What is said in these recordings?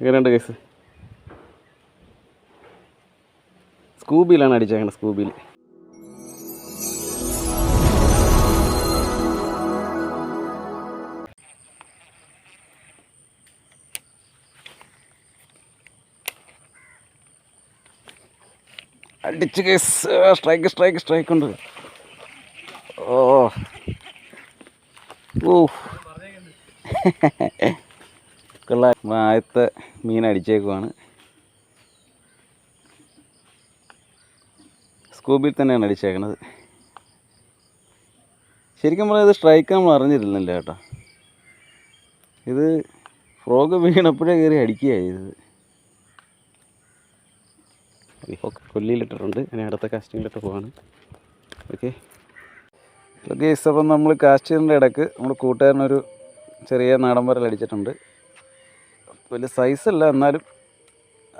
എങ്ങനെയുണ്ട് കേസ് സ്കൂബിയിലാണ് അടിച്ചേക്കണത് സ്കൂബിയിൽ. അടിച്ച് case strike strike strike ഉണ്ട്. ഓ. ഓ കൊള്ളാം ആദ്യത്തെ മീൻ അടിച്ചേക്കുവാണ്. സ്കൂബിൽ തന്നെയാണ് അടിച്ചേക്കണത്. ശരിക്കും പറഞ്ഞാൽ ഇത് സ്ട്രൈക്ക് നമ്മൾ അറിഞ്ഞിരുന്നില്ല കേട്ടോ. ഇത് ഫ്രോഗ് വീണപ്പോഴേ കയറി അടിക്കുകയായി ഇത്. ഓക്കെ കൊല്ലിയിലിട്ടിട്ടുണ്ട്. ഇനി അടുത്ത കാസ്റ്റിങ്ങിലിട്ട് പോവാണ്. ഓക്കെ ഓക്കെ ഇസപ്പം നമ്മൾ കാസ്റ്റിങ്ങിന്റെ ഇടയ്ക്ക് നമ്മുടെ കൂട്ടുകാരനൊരു ചെറിയ നാടൻ വരൽ അടിച്ചിട്ടുണ്ട്. വലിയ സൈസല്ല എന്നാലും.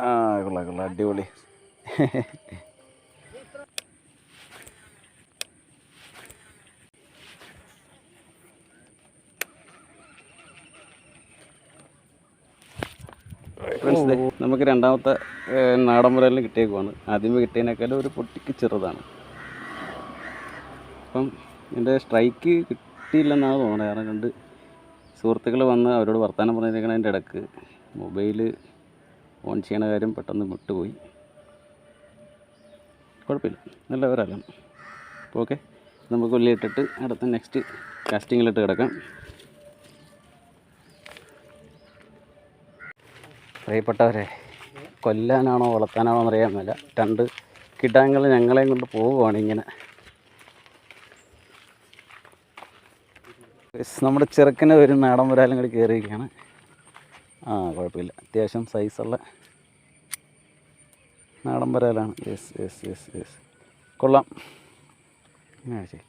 ആ കൊള്ളാം കൊള്ളാം അടിപൊളി. ഫ്രണ്ട്സ് നമുക്ക് രണ്ടാമത്തെ നാടൻ മുരലിന് കിട്ടിയേക്കുവാണ്. ആദ്യമേ കിട്ടിയതിനേക്കാളും ഒരു പൊട്ടിക്ക് ചെറുതാണ്. അപ്പം എന്റെ സ്ട്രൈക്ക് കിട്ടിയില്ലെന്നാണ് തോന്നുന്നത് കാരണം രണ്ട് സുഹൃത്തുക്കൾ വന്ന് അവരോട് വർത്തമാനം പറഞ്ഞിരിക്കണതിന്റെ ഇടയ്ക്ക് മൊബൈൽ ഓൺ ചെയ്യണ കാര്യം പെട്ടെന്ന് വിട്ടുപോയി. കുഴപ്പമില്ല. നല്ല ഒരാളാണ് അപ്പോൾ ഓക്കെ. നമുക്ക് ഉള്ളിയിട്ടിട്ട് അടുത്ത നെക്സ്റ്റ് കാസ്റ്റിങ്ങിലിട്ട് കിടക്കാം. പ്രിയപ്പെട്ടവരെ കൊല്ലാനാണോ വളർത്താനാണോ എന്നറിയാൻ മേല. രണ്ട് കിടാങ്ങൾ ഞങ്ങളെയും കൊണ്ട് പോവുകയാണ് ഇങ്ങനെ. നമ്മുടെ ചെറുക്കനെ ഒരു നാടൻ വരാലും കൂടി കയറിയിരിക്കുകയാണ്. ആ കുഴപ്പമില്ല. അത്യാവശ്യം സൈസുള്ള നാടൻ വരാലാണ് യെസ് യെസ് യെസ് യെസ് കൊള്ളാം. ശരി.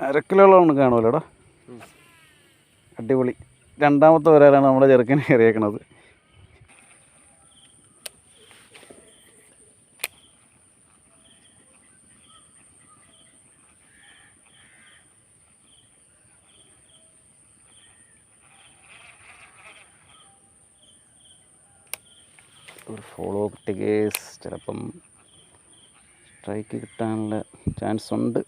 അരക്കിലോളം കാണുമല്ലോടാ അടിപൊളി. രണ്ടാമത്തെ വരാലാണ് നമ്മുടെ ചെറുക്കനെ കയറിയേക്കണത്. ഒരു ഫോളോ കിട്ടിയ കേസ് ചിലപ്പം സ്ട്രൈക്ക് കിട്ടാനുള്ള ചാൻസ് ഉണ്ട്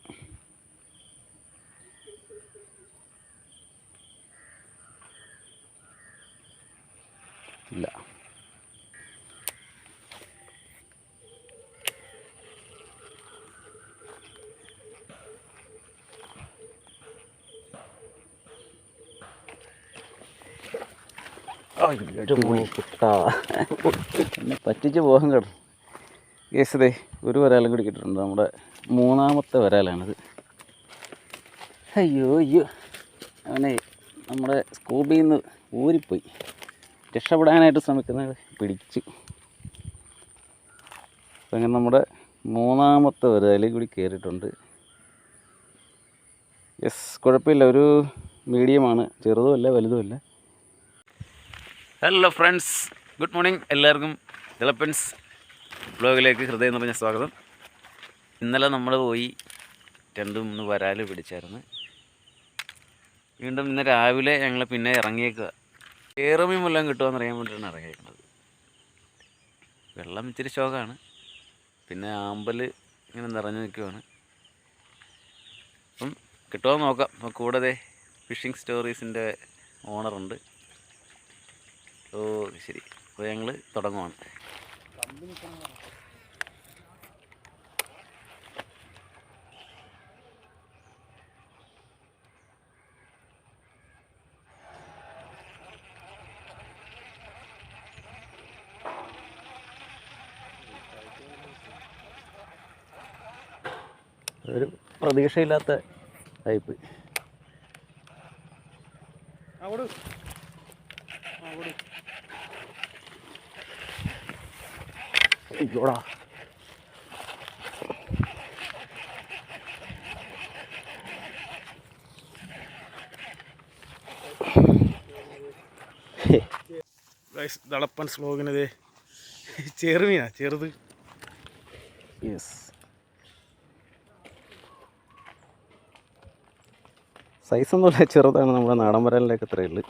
ഇല്ല കുട്ടാ പറ്റിച്ച് പോകാൻ കേട്ടോ. കേസതേ ഒരു വരാലും കൂടി കിട്ടിട്ടുണ്ട് നമ്മുടെ മൂന്നാമത്തെ വരാലാണിത് അയ്യോ അയ്യോ. അവനെ നമ്മുടെ സ്കൂബിയിൽ നിന്ന് ഊരിപ്പോയി. രക്ഷപ്പെടാനായിട്ട് ശ്രമിക്കുന്നത് പിടിച്ച്. അങ്ങനെ നമ്മുടെ മൂന്നാമത്തെ വരാലും കൂടി കയറിയിട്ടുണ്ട്. യെസ് കുഴപ്പമില്ല. ഒരു മീഡിയമാണ്. ചെറുതുമല്ല വലുതുമല്ല. ഹലോ ഫ്രണ്ട്സ് ഗുഡ് മോർണിംഗ് എല്ലാവർക്കും. തിളപ്പൻസ് ബ്ലോഗിലേക്ക് ഹൃദയം നിറഞ്ഞ സ്വാഗതം. ഇന്നലെ നമ്മൾ പോയി രണ്ട് മൂന്ന് വരാൽ പിടിച്ചായിരുന്നു. വീണ്ടും ഇന്ന് രാവിലെ ഞങ്ങൾ പിന്നെ ഇറങ്ങിയേക്കുക ഏറുമീൻ വല്ലതും കിട്ടുമെന്ന് അറിയാൻ വേണ്ടിയിട്ടാണ് ഇറങ്ങിയേക്കുന്നത്. വെള്ളം ഇച്ചിരി ശോകമാണ് പിന്നെ ആമ്പൽ ഇങ്ങനെ നിറഞ്ഞു നിൽക്കുവാണ്. അപ്പം കിട്ടുമോ നോക്കാം. അപ്പോൾ കൂടാതെ ഫിഷിംഗ് സ്റ്റോറീസിന്റെ ഓണറുണ്ട് ഓ ശരി. അപ്പോൾ ഞങ്ങൾ തുടങ്ങുവാണ്. ഒരു പ്രതീക്ഷയില്ലാത്ത ടൈപ്പ് അയ്യോടാ ഗൈസ് ദളപ്പൻ സ്ലോഗിനത് ചെറുമീനാ ചെറുത്. യെസ് സൈസൊന്നുമില്ല ചെറുതാണ് നമ്മുടെ നാടൻ വരലിന്റെയൊക്കെ അത്രയേ ഉള്ളൂ.